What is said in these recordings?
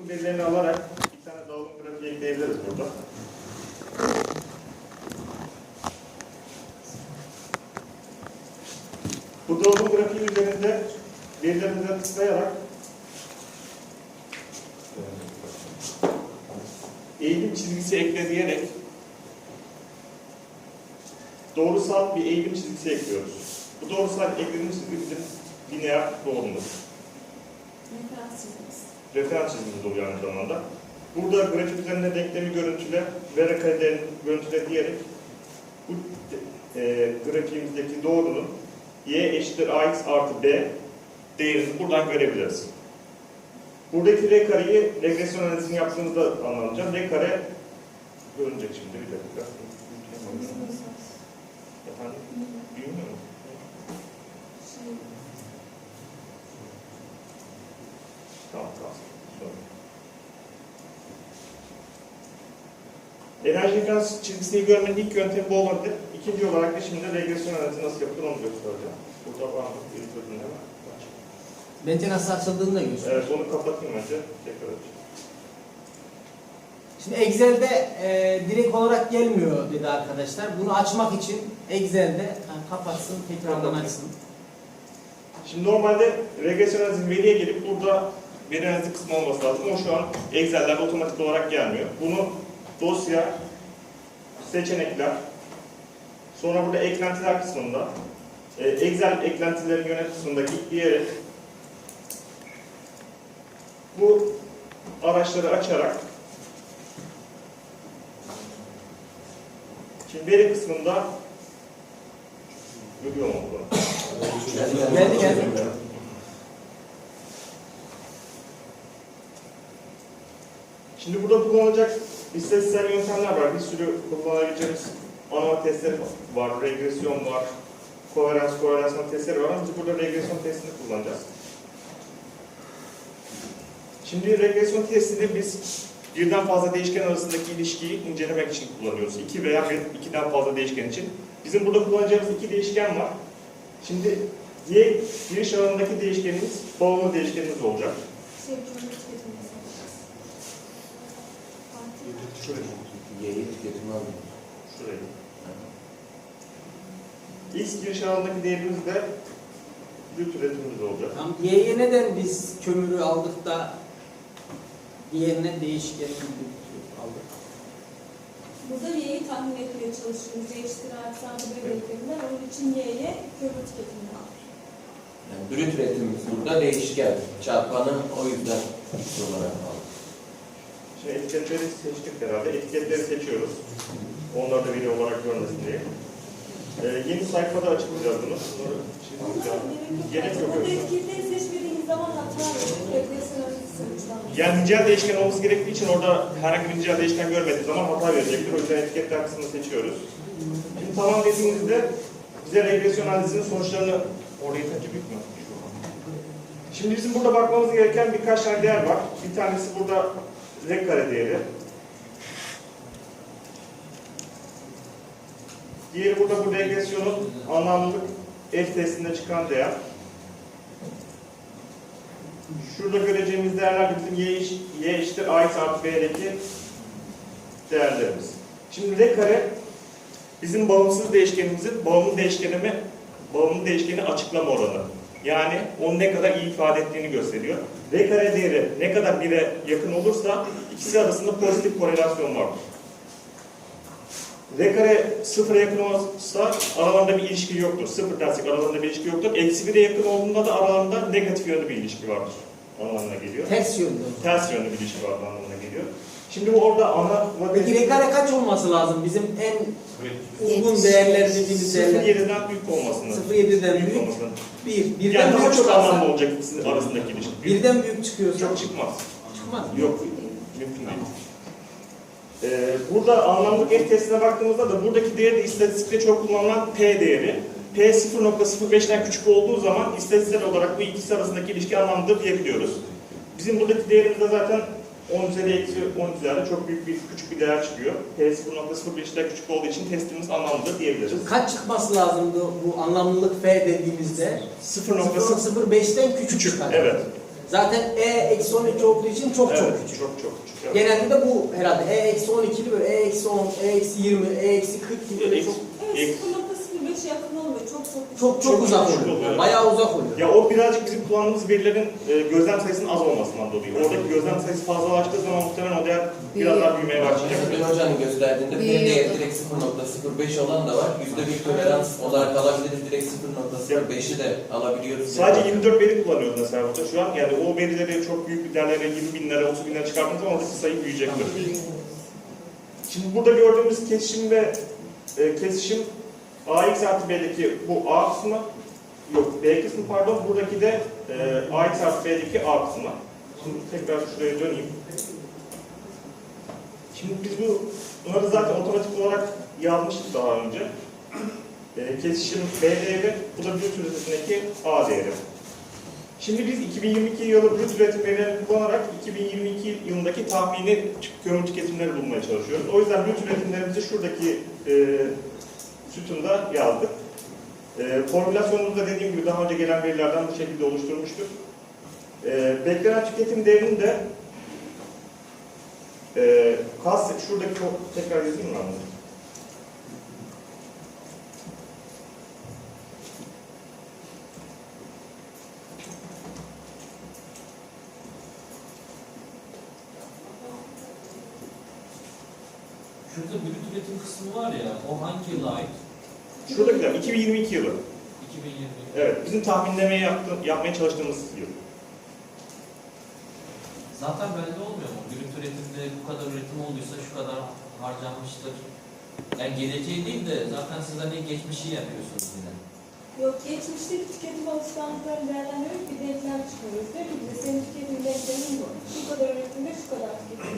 Bunun verilerini alarak bir tane dağılım grafiği ekleyebiliriz burada. Bu dağılım grafiği üzerinde verilerimize tıklayarak eğilim çizgisi ekle diyerek doğrusal bir eğilim çizgisi ekliyoruz. Bu doğrusal eğilim çizgisi lineer doğrumuz. Referans çizgisi. Referans çizgimiz oluyor aynı zamanda. Burada grafik üzerinde denklemi görüntüle ve rekaderini görüntüle diyerek bu e, grafiğimizdeki doğrunun y eşittir ax artı b değerini buradan görebiliriz. Buradaki r kareyi regresyon analizini yaptığımızda anlatacağım. R kare görünecek şimdi bir dakika. Efendim? Büyümüyor mu? Şey, Tamam, tamam. Enerji frans çizgisini görmenin ilk yöntemi bu olabilir. İkinci olarak da şimdi regresyon analizi nasıl yapılır onu göstereceğim. Burada var mı? Bir bölüm ne var? Bence nasıl açıldığını da göster. Evet, onu kapatayım önce. Tekrar açayım. Şimdi Excel'de e, direkt olarak gelmiyor dedi arkadaşlar. Bunu açmak için Excel'de ha, kapatsın, tekrardan açsın. Şimdi normalde regresyon analizi veriye gelip burada veri analizi kısmı olması lazım. O şu an Excel'lerde otomatik olarak gelmiyor. Bunu dosya, seçenekler, sonra burada eklentiler kısmında e, Excel eklentilerin yönet kısmındaki ekleyerek bu araçları açarak şimdi veri kısmında görüyor mu bunu? Geldi geldi. Şimdi burada kullanılacak istatistiksel yöntemler var. Bir sürü kullanabileceğimiz anama testleri var, regresyon var, koherans, korelasyon testleri var biz burada regresyon testini kullanacağız. Şimdi regresyon testini biz birden fazla değişken arasındaki ilişkiyi incelemek için kullanıyoruz. İki veya ikiden fazla değişken için. Bizim burada kullanacağımız iki değişken var. Şimdi y giriş alanındaki değişkenimiz bağımlı değişkenimiz olacak. şey, satacağız. Artık Y'yi tüketimi aldım. Şurayı. X giriş alanındaki değerimiz de brüt üretimimiz olacak. Tamam. Y'ye neden biz kömürü aldık da diğerine değişkeni aldık? Burada y'yi tahmin etmeye çalışıyoruz. Y eşittir artı artı b denkleminden. Onun için y'ye kömür tüketimini aldık. Yani brüt üretimimiz burada değişken. Çarpanı o yüzden X olarak aldım. Şimdi etiketleri seçtik herhalde. Etiketleri seçiyoruz. Onları da video olarak görmesin diye. Ee, yeni sayfada açıklayacağız bunu. Bunları çizeceğim. Gerek yok. Etiketleri seçmediğiniz zaman hata. Yani nicel değişken olması gerektiği için orada herhangi bir nicel değişken görmediği zaman hata verecektir. O yüzden etiketler kısmını seçiyoruz. Şimdi tamam dediğimizde bize regresyon analizinin sonuçlarını oraya takip etmiyor. Şimdi bizim burada bakmamız gereken birkaç tane değer var. Bir tanesi burada R kare değeri. Diğeri burada bu regresyonun anlamlılık F testinde çıkan değer. Şurada göreceğimiz değerler de bizim y, eş- y eşittir ax artı b'deki değerlerimiz. Şimdi r kare bizim bağımsız değişkenimizin bağımlı değişkenimi bağımlı değişkeni açıklama oranı. Yani onu ne kadar iyi ifade ettiğini gösteriyor. R kare değeri ne kadar 1'e yakın olursa ikisi arasında pozitif korelasyon vardır. R kare sıfıra yakın olursa aralarında bir ilişki yoktur. Sıfır dersek aralarında bir ilişki yoktur. Eksi 1'e yakın olduğunda da aralarında negatif yönlü bir ilişki vardır. Anlamına geliyor. Ters yönde. Ters yönlü bir ilişki vardır anlamına geliyor. Şimdi bu orada ana Peki rekare kaç olması lazım? Bizim en uygun değerler dediğimiz değerler. 0.7'den büyük olmasını. 0.7'den büyük. olmasını. 1. Birden Yani büyük çok anlamlı olacak ikisi arasındaki ilişki. Büyük- Birden büyük çıkıyorsa Çok çıkmaz. çıkmaz. mı? Yok, mümkün değil. Ee, burada anlamlık F testine baktığımızda da buradaki değeri de istatistikte çok kullanılan P değeri. P 0.05'ten küçük olduğu zaman istatistiksel olarak bu ikisi arasındaki ilişki anlamlıdır diyebiliyoruz. Bizim buradaki değerimiz de zaten 10 üzeri eksi 10 üzeri çok büyük bir küçük bir değer çıkıyor. P 0.05'ten küçük olduğu için testimiz anlamlıdır diyebiliriz. Kaç çıkması lazımdı bu anlamlılık F dediğimizde? 0.0 0.05'ten küçük, küçük, çıkar. evet. Zaten E eksi 12 olduğu için çok çok evet, küçük. çok çok küçük. Evet. Genelde de bu herhalde E eksi 12'li böyle E eksi 10, E eksi 20, E eksi 40 gibi böyle çok Evet 0.05'e yakın olmuyor. Çok çok çok çok Çok uzak oluyor. oluyor. Bayağı uzak oluyor. Ya o birazcık bizim kullandığımız verilerin e, gözlem sayısının az olmasından dolayı. Oradaki gözlem sayısı fazlalaştığı zaman muhtemelen o değer biraz daha büyümeye başlayacak. Dün hocanın gösterdiğinde P değeri direkt 0.05 olan da var. %1 tolerans olarak alabiliriz. Direkt 0.05'i de alabiliyoruz. Sadece 24 veri kullanıyoruz mesela burada şu an. Yani o verileri çok büyük bir değerlere 20 binlere, 30 binlere çıkarttığımız zaman oradaki sayı büyüyecektir. Şimdi burada gördüğümüz kesişim ve e, kesişim AX artı B'deki bu A kısmı yok B kısmı pardon buradaki de e, AX artı B'deki A kısmı. Şimdi tekrar şuraya döneyim. Şimdi biz bu bunları zaten otomatik olarak yazmıştık daha önce. E, kesişim B değeri, bu da brüt üretimdeki A değeri. Şimdi biz 2022 yılı brüt üretim verilerini kullanarak 2022 yılındaki tahmini kömür tüketimleri bulmaya çalışıyoruz. O yüzden brüt üretimlerimizi şuradaki e, sütunda yazdık. E, formülasyonumuzda dediğim gibi daha önce gelen verilerden bu şekilde oluşturmuştuk. E, beklenen tüketim değerini de e, kas, şuradaki tekrar yazayım mı? Şurada brüt üretim kısmı var ya, o hangi yıla? Şuradakiler 2022 yılı. 2020. Evet, bizim tahminlemeyi yaptı, yapmaya çalıştığımız yıl. Zaten belli olmuyor mu? Brüt üretimde bu kadar üretim olduysa şu kadar harcanmıştır. Yani geleceği değil de zaten siz hani geçmişi yapıyorsunuz yine. Yok geçmişteki tüketim alışkanlıklarını değerlendiriyoruz. Bir denklem çıkarıyoruz. Diyor ki bize senin tüketim denklemin bu. Şu kadar üretimde şu kadar tüketiyorsun.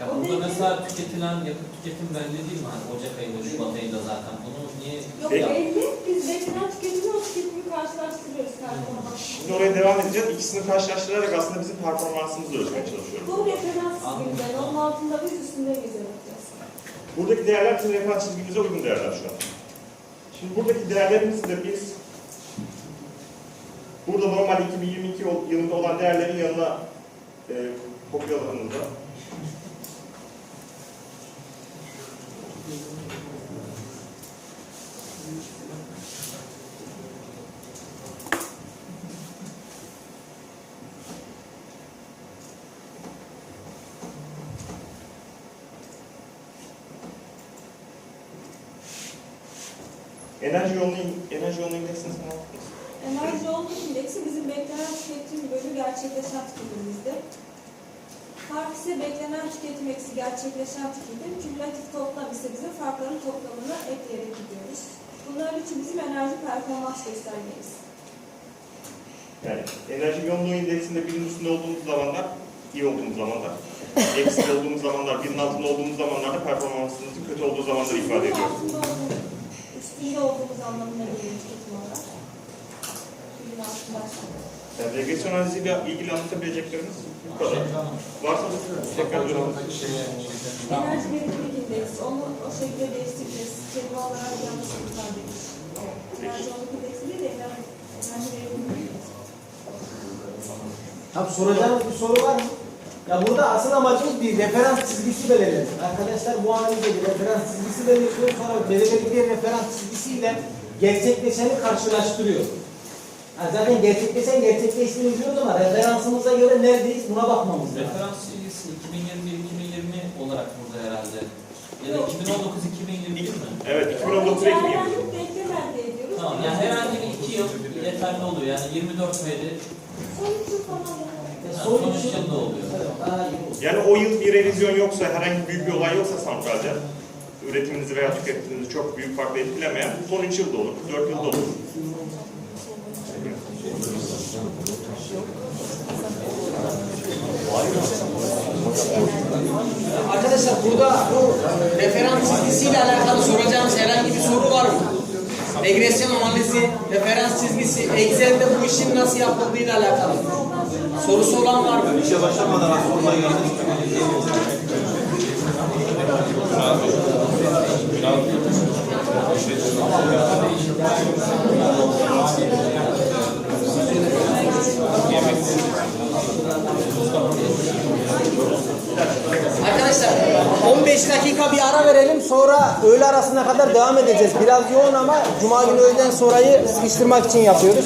Ya O burada değil mi? mesela tüketilen yakıt tüketim belli değil mi? Hani Ocak ayında, Şubat ayında zaten. Bunu niye Yok belli. Biz beklenen tüketimle o tüketimi karşılaştırıyoruz. performans. Şimdi oraya devam edeceğiz. İkisini karşılaştırarak aslında bizim performansımızı ölçmeye çalışıyoruz. Bu referans çizgimizden. Onun altında biz üstünde biz. Buradaki değerler bizim referans çizgimize uygun değerler şu an. Şimdi buradaki değerlerimizi de biz burada normal 2022 yıl- yılında olan değerlerin yanına e, kopyaladığımızda enerji yoğunluğu enerji yoğunluğu indeksini anlatayım. Enerji yoğunluk indeksi bizim beklenen tüketim bölü gerçekleşen tüketimimizde. Fark ise beklenen tüketim eksi gerçekleşen tüketim. Kümülatif toplam ise bizim farkların toplamını ekleyerek gidiyoruz. Bunların için bizim enerji performans göstergemiz. Yani enerji yoğunluğu indeksinde birinin üstünde olduğumuz zamanlar iyi olduğumuz zamanlar, eksik olduğumuz zamanlar, birinin altında olduğumuz zamanlarda performansımızın kötü olduğu zamanları ifade ediyoruz. Üstünde olduğumuz anlamına geliyor altında. Yani regresyon analiziyle ilgili anlatabilecekleriniz bu kadar. Varsa da tekrar dönelim. Enerji verimlilik indeksi, onu o şekilde değiştireceğiz. Kelime olarak yanlış ifade edilmiş. Enerji yoğunluk indeksi değil de enerji, indeksi. Tabii soracağınız bir soru var mı? Ya burada asıl amacımız bir referans çizgisi belirlemek. Arkadaşlar bu analizde bir referans çizgisi belirliyor. Sonra belirledikleri referans çizgisiyle gerçekleşeni karşılaştırıyor. Yani zaten gerçekleşen gerçekleştiğini biliyoruz ama referansımıza göre neredeyiz buna bakmamız lazım. Referans çizgisi 2021-2020 olarak burada herhalde. Ya da Yok. 2019-2021 mi? Evet, 2019 Ekim yılı. Değerlendirip denklem elde ediyoruz. Tamam yani herhangi bir iki yıl yeterli oluyor. Yani 24 veri Son yıl falan yani. O yıl bir revizyon yoksa, herhangi büyük bir olay yoksa santralde, üretiminizi veya tüketiminizi çok büyük farklı etkilemeyen son 3 yılda olur, 4 yılda olur. Arkadaşlar burada bu referans çizgisiyle alakalı soracağınız herhangi bir soru var mı? Regresyon analizi, referans çizgisi, Excel'de bu işin nasıl yapıldığıyla alakalı. Sorusu olan var mı? İşe başlamadan aslında geldik. Arkadaşlar 15 dakika bir ara verelim sonra arasına kadar devam edeceğiz. Biraz yoğun ama cuma günü öğleden sonrayı sıkıştırmak için yapıyoruz.